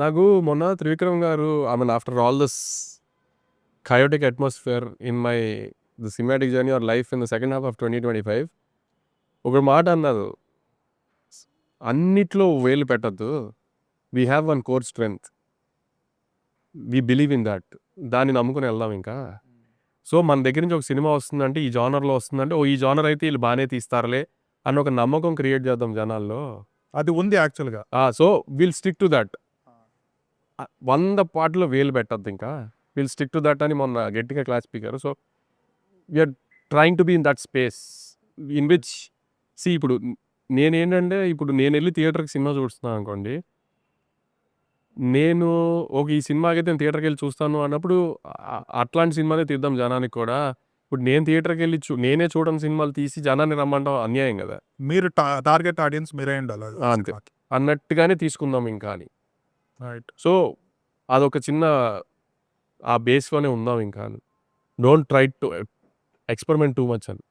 నాకు మొన్న Trivikram garu I mean after all this chaotic atmosphere in my the cinematic journey or life in the second half of twenty twenty five ఒక మాట అన్నారు అన్నిట్లో వేలు పెట్టద్దు. We have one core strength we believe in that దాన్ని నమ్ముకుని వెళ్దాం ఇంకా. సో మన దగ్గర నుంచి ఒక సినిమా వస్తుందంటే ఈ జానర్లో వస్తుందంటే ఓ ఈ జానర్ అయితే వీళ్ళు బాగానే తీస్తారులే అని ఒక నమ్మకం క్రియేట్ చేద్దాం జనాల్లో. అది ఉంది యాక్చువల్గా. So will stick to that వంద పాటలు వేలు పెట్టద్దు ఇంకా. విల్ స్టిక్ టు దట్ అని మొన్న గట్టిగా class speaker so we are trying to be in that space in which see ఇప్పుడు నేనేంటంటే ఇప్పుడు నేను వెళ్ళి థియేటర్కి సినిమా చూస్తున్నాను అనుకోండి. నేను ఒక ఈ సినిమాకి అయితే నేను థియేటర్కి వెళ్ళి చూస్తాను అన్నప్పుడు అట్లాంటి సినిమానే తీద్దాం జనానికి కూడా. ఇప్పుడు నేను థియేటర్కి వెళ్ళి చూ నేనే చూడని సినిమాలు తీసి జనాన్ని రమ్మంటాం అన్యాయం కదా. మీరు టార్గెట్ ఆడియన్స్ మీరే ఉండాలి అంతే. అన్నట్టుగానే తీసుకుందాం ఇంకా అని. రైట్ సో అదొక చిన్న ఆ బేస్లోనే ఉందాం ఇంకా don't try to experiment too much అని.